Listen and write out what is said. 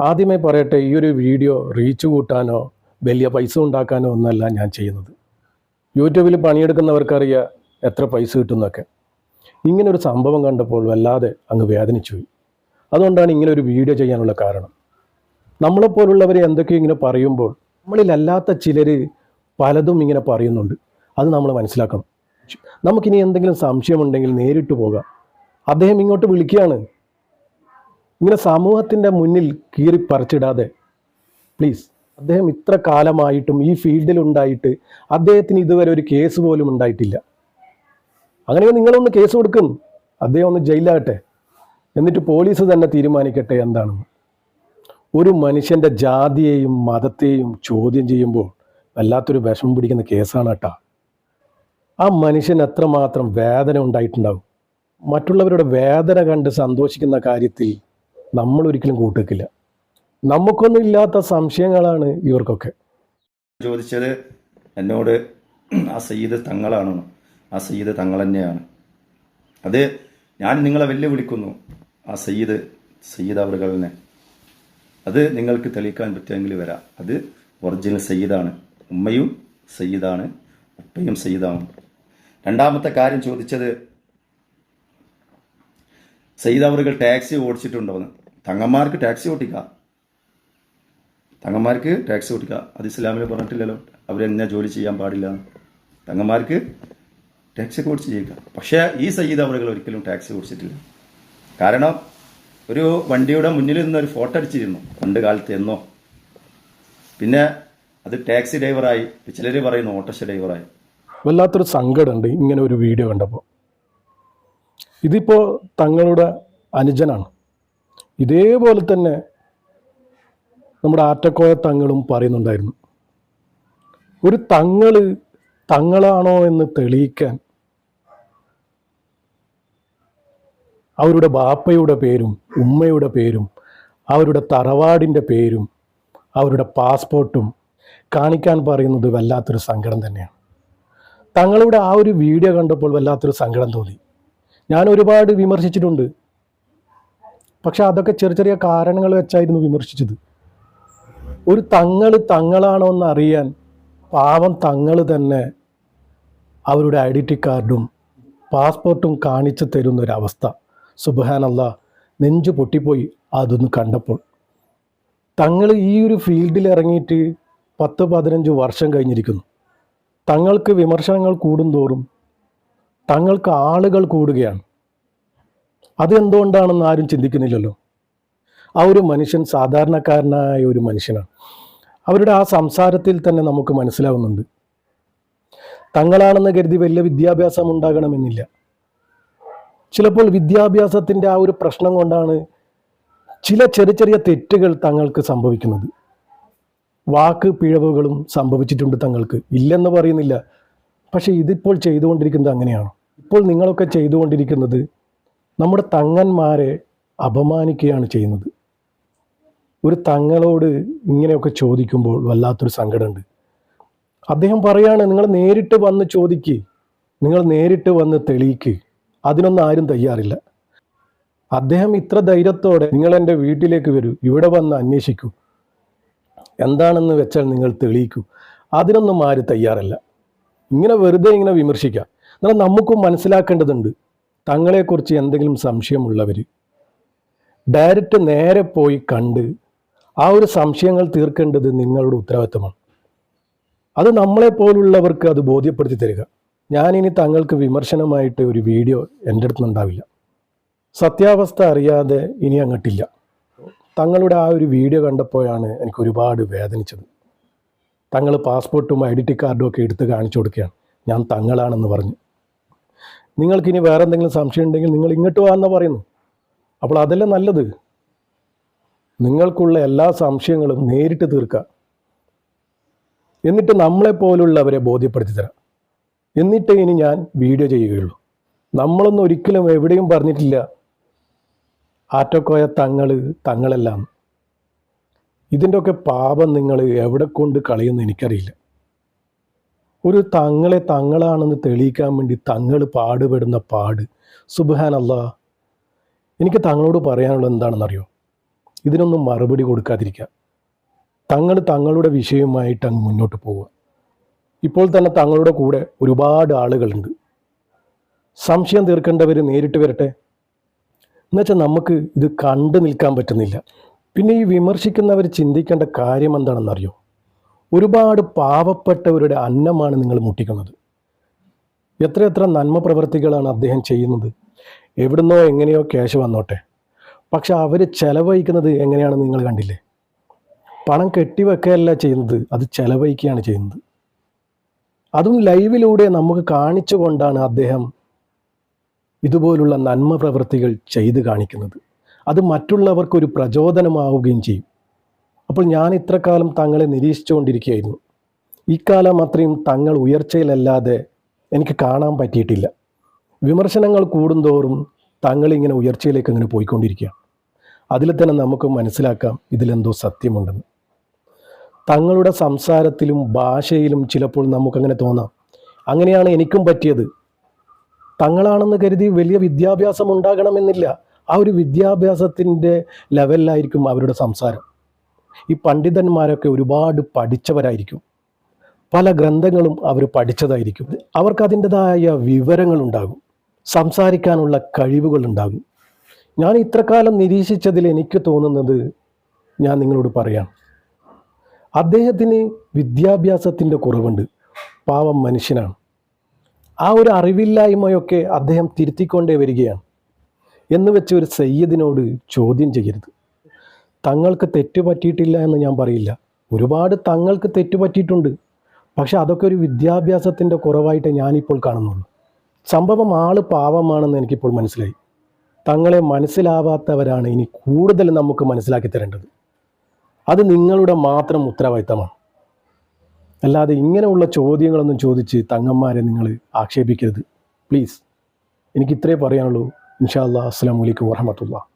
ആദ്യമേ പറയട്ടെ ഈ ഒരു വീഡിയോ റീച്ച് കൂട്ടാനോ വലിയ പൈസ ഉണ്ടാക്കാനോ ഒന്നല്ല ഞാൻ ചെയ്യുന്നത്. യൂട്യൂബിൽ പണിയെടുക്കുന്നവർക്കറിയാം എത്ര പൈസ കിട്ടുന്നൊക്കെ. ഇങ്ങനെ ഒരു സംഭവം കണ്ടപ്പോൾ വല്ലാതെ അങ്ങ് വേദനിച്ചു പോയി. അതുകൊണ്ടാണ് ഇങ്ങനെ ഒരു വീഡിയോ ചെയ്യാനുള്ള കാരണം. നമ്മളെപ്പോലുള്ളവർ എന്തൊക്കെയോ ഇങ്ങനെ പറയുമ്പോൾ നമ്മളിലല്ലാത്ത ചിലർ പലതും ഇങ്ങനെ പറയുന്നുണ്ട്. അത് നമ്മൾ മനസ്സിലാക്കണം. നമുക്കിനി എന്തെങ്കിലും സംശയമുണ്ടെങ്കിൽ നേരിട്ട് പോകാം. അദ്ദേഹം ഇങ്ങോട്ട് വിളിക്കുകയാണ്. ഇങ്ങനെ സമൂഹത്തിന്റെ മുന്നിൽ കീറി പറിച്ചിടാതെ പ്ലീസ് അദ്ദേഹം ഇത്ര കാലമായിട്ടും ഈ ഫീൽഡിൽ ഉണ്ടായിട്ട് അദ്ദേഹത്തിന് ഇതുവരെ ഒരു കേസ് പോലും ഉണ്ടായിട്ടില്ല. അങ്ങനെയൊക്കെ നിങ്ങളൊന്ന് കേസ് കൊടുക്കും. അദ്ദേഹം ഒന്ന് ജയിലാകട്ടെ. എന്നിട്ട് പോലീസ് തന്നെ തീരുമാനിക്കട്ടെ എന്താണെന്ന്. ഒരു മനുഷ്യന്റെ ജാതിയെയും മതത്തെയും ചോദ്യം ചെയ്യുമ്പോൾ വല്ലാത്തൊരു വിഷമം പിടിക്കുന്ന കേസാണ് കേട്ടാ. ആ മനുഷ്യൻ എത്രമാത്രം വേദന ഉണ്ടായിട്ടുണ്ടാവും. മറ്റുള്ളവരുടെ വേദന കണ്ട് സന്തോഷിക്കുന്ന കാര്യത്തിൽ നമ്മൾ ഒരിക്കലും കൂട്ടിക്കില്ല നമുക്കൊന്നും ഇല്ലാത്ത സംശയങ്ങളാണ് ഇവർക്കൊക്കെ. ചോദിച്ചത് എന്നോട് ആ സയ്യിദ് തങ്ങളാണ്. ആ സയ്യിദ് തങ്ങൾ തന്നെയാണ്. അത് ഞാൻ നിങ്ങളെ വെല്ലുവിളിക്കുന്നു. ആ സയ്യിദ് സയ്യിദ് അവറുകളിനെ അത് നിങ്ങൾക്ക് തെളിയിക്കാൻ പറ്റുമെങ്കിൽ വരാം. അത് ഒറിജിനൽ സയ്യിദാണ്. ഉമ്മയും സയ്യിദാണ്. ഉപ്പയും സയ്യിദാണ്. രണ്ടാമത്തെ കാര്യം ചോദിച്ചത് സയ്യിദ് അവറുകൾ ടാക്സി ഓടിച്ചിട്ടുണ്ടോന്ന് തങ്ങന്മാർക്ക് ടാക്സി ഓട്ടിക്കാം. തങ്ങന്മാർക്ക് ടാക്സി ഓട്ടിക്കുക അത് ഇസ്ലാമിൽ പറഞ്ഞിട്ടില്ലല്ലോ. അവരെന്നെ ജോലി ചെയ്യാൻ പാടില്ല. തങ്ങന്മാർക്ക് ടാക്സി ഒക്കെ ഓടിച്ച് ചെയ്യുക പക്ഷേ ഈ സയ്യിദ് അവറുകൾ ഒരിക്കലും ടാക്സി ഓടിച്ചിട്ടില്ല. കാരണം ഒരു വണ്ടിയുടെ മുന്നിൽ നിന്ന് ഒരു ഫോട്ടോ അടിച്ചിരുന്നു. പണ്ട് കാലത്ത് എന്നോ. പിന്നെ അത് ടാക്സി ഡ്രൈവറായി ചിലർ പറയുന്നു ഓട്ടോറിക്ഷ ഡ്രൈവറായി വല്ലാത്തൊരു സങ്കടമുണ്ട് ഇങ്ങനെ ഒരു വീഡിയോ കണ്ടപ്പോൾ ഇതിപ്പോൾ തങ്ങളുടെ അനുജനാണ്. ഇതേപോലെ തന്നെ നമ്മുടെ ആറ്റക്കോയ തങ്ങളും പറയുന്നുണ്ടായിരുന്നു. ഒരു തങ്ങൾ തങ്ങളാണോ എന്ന് തെളിയിക്കാൻ അവരുടെ ബാപ്പയുടെ പേരും ഉമ്മയുടെ പേരും അവരുടെ തറവാടിന്റെ പേരും അവരുടെ പാസ്പോർട്ടും കാണിക്കാൻ പറയുന്നത് വല്ലാത്തൊരു സങ്കടം തന്നെയാണ്. തങ്ങളുടെ ആ ഒരു വീഡിയോ കണ്ടപ്പോൾ വല്ലാത്തൊരു സങ്കടം തോന്നി. ഞാൻ ഒരുപാട് വിമർശിച്ചിട്ടുണ്ട്. പക്ഷെ അതൊക്കെ ചെറിയ ചെറിയ കാരണങ്ങൾ വെച്ചായിരുന്നു വിമർശിച്ചത്. ഒരു തങ്ങൾ തങ്ങളാണോ എന്ന് അറിയാൻ പാവം തങ്ങൾ തന്നെ അവരുടെ ഐഡന്റി കാർഡും പാസ്പോർട്ടും കാണിച്ചു തരുന്ന ഒരവസ്ഥ സുബഹാനല്ല നെഞ്ചു പൊട്ടിപ്പോയി അതൊന്ന് കണ്ടപ്പോൾ. തങ്ങൾ ഈ ഒരു ഫീൽഡിൽ ഇറങ്ങിയിട്ട് പത്ത് പതിനഞ്ച് വർഷം കഴിഞ്ഞിരിക്കുന്നു. തങ്ങൾക്ക് വിമർശനങ്ങൾ കൂടുന്തോറും തങ്ങൾക്ക് ആളുകൾ കൂടുകയാണ്. അതെന്തുകൊണ്ടാണെന്ന് ആരും ചിന്തിക്കുന്നില്ലല്ലോ. ആ ഒരു മനുഷ്യൻ സാധാരണക്കാരനായ ഒരു മനുഷ്യനാണ്. അവരുടെ ആ സംസാരത്തിൽ തന്നെ നമുക്ക് മനസ്സിലാവുന്നുണ്ട്. തങ്ങളാണെന്ന് കരുതി വലിയ വിദ്യാഭ്യാസം ഉണ്ടാകണമെന്നില്ല. ചിലപ്പോൾ വിദ്യാഭ്യാസത്തിന്റെ ആ ഒരു പ്രശ്നം കൊണ്ടാണ് ചില ചെറിയ ചെറിയ തെറ്റുകൾ തങ്ങൾക്ക് സംഭവിക്കുന്നത്. വാക്ക് പിഴവുകളും സംഭവിച്ചിട്ടുണ്ട് തങ്ങൾക്ക്. ഇല്ലെന്ന് പറയുന്നില്ല. പക്ഷേ ഇതിപ്പോൾ ചെയ്തുകൊണ്ടിരിക്കുന്നത് അങ്ങനെയാണ്. ഇപ്പോൾ നിങ്ങളൊക്കെ ചെയ്തുകൊണ്ടിരിക്കുന്നത് നമ്മുടെ തങ്ങന്മാരെ അപമാനിക്കുകയാണ് ചെയ്യുന്നത്. ഒരു തങ്ങളോട് ഇങ്ങനെയൊക്കെ ചോദിക്കുമ്പോൾ വല്ലാത്തൊരു സങ്കടമുണ്ട്. അദ്ദേഹം പറയാണ് നിങ്ങൾ നേരിട്ട് വന്ന് ചോദിക്ക്. നിങ്ങൾ നേരിട്ട് വന്ന് തെളിയിക്ക്. അതിനൊന്നും ആരും തയ്യാറില്ല. അദ്ദേഹം ഇത്ര ധൈര്യത്തോടെ നിങ്ങൾ എന്റെ വീട്ടിലേക്ക് വരൂ. ഇവിടെ വന്ന് അന്വേഷിക്കൂ. എന്താണെന്ന് വെച്ചാൽ നിങ്ങൾ തെളിയിക്കൂ. അതിനൊന്നും ആരും തയ്യാറല്ല. ഇങ്ങനെ വെറുതെ ഇങ്ങനെ വിമർശിക്കാം. എന്നാൽ നമുക്കും മനസ്സിലാക്കേണ്ടതുണ്ട് തങ്ങളെക്കുറിച്ച് എന്തെങ്കിലും സംശയമുള്ളവർ ഡയറക്റ്റ് നേരെ പോയി കണ്ട് ആ ഒരു സംശയങ്ങൾ തീർക്കേണ്ടത് നിങ്ങളുടെ ഉത്തരവാദിത്തമാണ്. അത് നമ്മളെ പോലുള്ളവർക്ക് അത് ബോധ്യപ്പെടുത്തി തരിക. ഞാനിനി തങ്ങൾക്ക് വിമർശനമായിട്ട് ഒരു വീഡിയോ എന്റെ അടുത്തുനിന്നുണ്ടാവില്ല സത്യാവസ്ഥ അറിയാതെ ഇനി അങ്ങോട്ടില്ല. തങ്ങളുടെ ആ ഒരു വീഡിയോ കണ്ടപ്പോഴാണ് എനിക്ക് ഒരുപാട് വേദനിച്ചത്. തങ്ങൾ പാസ്പോർട്ടും ഐഡന്റി കാർഡും ഒക്കെ എടുത്ത് കാണിച്ചു കൊടുക്കുകയാണ്. ഞാൻ തങ്ങളാണെന്ന് പറഞ്ഞു. നിങ്ങൾക്കിനി വേറെ എന്തെങ്കിലും സംശയം ഉണ്ടെങ്കിൽ നിങ്ങൾ ഇങ്ങോട്ട് വാ എന്ന് പറയുന്നു. അപ്പോൾ അതല്ലേ നല്ലത്? നിങ്ങൾക്കുള്ള എല്ലാ സംശയങ്ങളും നേരിട്ട് തീർക്കുക എന്നിട്ട് നമ്മളെപ്പോലുള്ളവരെ ബോധ്യപ്പെടുത്തി തരാം. എന്നിട്ട് ഇനി ഞാൻ വീഡിയോ ചെയ്യുകയുള്ളൂ. നമ്മളൊന്നും ഒരിക്കലും എവിടെയും പറഞ്ഞിട്ടില്ല. ആറ്റക്കോയ തങ്ങൾ തങ്ങളെല്ലാം. ഇതിന്റെയൊക്കെ പാപം നിങ്ങൾ എവിടെ കൊണ്ട് കളയുമെന്ന് എനിക്കറിയില്ല. ഒരു തങ്ങളെ തങ്ങളാണെന്ന് തെളിയിക്കാൻ വേണ്ടി തങ്ങൾ പാടുപെടുന്ന പാട്. സുബാനല്ല എനിക്ക് തങ്ങളോട് പറയാനുള്ളത് എന്താണെന്നറിയോ? ഇതിനൊന്നും മറുപടി കൊടുക്കാതിരിക്കുക. തങ്ങൾ തങ്ങളുടെ വിഷയവുമായിട്ട് അങ്ങ് മുന്നോട്ട് പോവുക. ഇപ്പോൾ തന്നെ തങ്ങളുടെ കൂടെ ഒരുപാട് ആളുകളുണ്ട്. സംശയം തീർക്കേണ്ടവർ നേരിട്ട് വരട്ടെ. എന്നുവെച്ചാൽ നമുക്ക് ഇത് കണ്ടു നിൽക്കാൻ പറ്റുന്നില്ല. പിന്നെ ഈ വിമർശിക്കുന്നവർ ചിന്തിക്കേണ്ട കാര്യം എന്താണെന്നറിയോ? ഒരുപാട് പാവപ്പെട്ടവരുടെ അന്നമാണ് നിങ്ങൾ മുട്ടിക്കുന്നത്. എത്രയെത്ര നന്മ പ്രവർത്തികളാണ് അദ്ദേഹം ചെയ്യുന്നത്. എവിടുന്നോ എങ്ങനെയോ ക്യാഷ് വന്നോട്ടെ. പക്ഷെ അവർ ചെലവഴിക്കുന്നത് എങ്ങനെയാണെന്ന് നിങ്ങൾ കണ്ടില്ലേ? പണം കെട്ടിവെക്കുകയല്ല ചെയ്യുന്നത് അത് ചെലവഴിക്കുകയാണ് ചെയ്യുന്നത്. അതും ലൈവിലൂടെ നമുക്ക് കാണിച്ചു കാണിച്ചുകൊണ്ടാണ് അദ്ദേഹം ഇതുപോലുള്ള നന്മ പ്രവൃത്തികൾ ചെയ്ത് കാണിക്കുന്നത്. അത് മറ്റുള്ളവർക്കൊരു പ്രചോദനമാവുകയും ചെയ്യും. അപ്പോൾ ഞാൻ ഇത്ര കാലം തങ്ങളെ നിരീക്ഷിച്ചുകൊണ്ടിരിക്കുകയായിരുന്നു. ഇക്കാലം അത്രയും തങ്ങൾ ഉയർച്ചയിലല്ലാതെ എനിക്ക് കാണാൻ പറ്റിയിട്ടില്ല. വിമർശനങ്ങൾ കൂടുന്തോറും തങ്ങളിങ്ങനെ ഉയർച്ചയിലേക്ക് ഇങ്ങനെ പോയിക്കൊണ്ടിരിക്കുകയാണ്. അതിൽ തന്നെ നമുക്ക് മനസ്സിലാക്കാം ഇതിലെന്തോ സത്യമുണ്ടെന്ന്. തങ്ങളുടെ സംസാരത്തിലും ഭാഷയിലും ചിലപ്പോൾ നമുക്കങ്ങനെ തോന്നാം. അങ്ങനെയാണ് എനിക്കും പറ്റിയത്. തങ്ങളാണെന്ന് കരുതി വലിയ വിദ്യാഭ്യാസം ഉണ്ടാകണമെന്നില്ല. ആ ഒരു വിദ്യാഭ്യാസത്തിന്റെ ലെവലിലായിരിക്കും അവരുടെ സംസാരം. ഈ പണ്ഡിതന്മാരൊക്കെ ഒരുപാട് പഠിച്ചവരായിരിക്കും. പല ഗ്രന്ഥങ്ങളും അവർ പഠിച്ചതായിരിക്കും. അവർക്ക് അതിന്റെതായ വിവരങ്ങളുണ്ടാകും. സംസാരിക്കാനുള്ള കഴിവുകളുണ്ടാകും. ഞാൻ ഇത്രകാലം നിരീക്ഷിച്ചതിൽ എനിക്ക് തോന്നുന്നത് ഞാൻ നിങ്ങളോട് പറയാം. അദ്ദേഹത്തിന് വിദ്യാഭ്യാസത്തിന്റെ കുറവുണ്ട്. പാവം മനുഷ്യനാണ്. ആ ഒരു അറിവില്ലായ്മയൊക്കെ അദ്ദേഹം തിരുത്തിക്കൊണ്ടേ വരികയാണ്. എന്ന് വെച്ച് ഒരു സയ്യദിനോട് ചോദ്യം ചെയ്യരുത്. തങ്ങൾക്ക് തെറ്റ് പറ്റിയിട്ടില്ല എന്ന് ഞാൻ പറയില്ല. ഒരുപാട് തങ്ങൾക്ക് തെറ്റ് പറ്റിയിട്ടുണ്ട്. പക്ഷെ അതൊക്കെ ഒരു വിദ്യാഭ്യാസത്തിന്റെ കുറവായിട്ട് ഞാനിപ്പോൾ കാണുന്നുള്ളൂ. സംഭവം ആൾ പാവമാണെന്ന് എനിക്കിപ്പോൾ മനസ്സിലായി. തങ്ങളെ മനസ്സിലാവാത്തവരാണ് ഇനി കൂടുതൽ നമുക്ക് മനസ്സിലാക്കി തരേണ്ടത്. അത് നിങ്ങളുടെ മാത്രം ഉത്തരവാദിത്തമാണ്. അല്ലാതെ ഇങ്ങനെയുള്ള ചോദ്യങ്ങളൊന്നും ചോദിച്ച് തങ്ങന്മാരെ നിങ്ങൾ ആക്ഷേപിക്കരുത്. പ്ലീസ് എനിക്ക് ഇത്രേ പറയാനുള്ളൂ. ഇൻഷാ അല്ലാ അസ്സാം വലൈക്കും വാഹമത്തുള്ള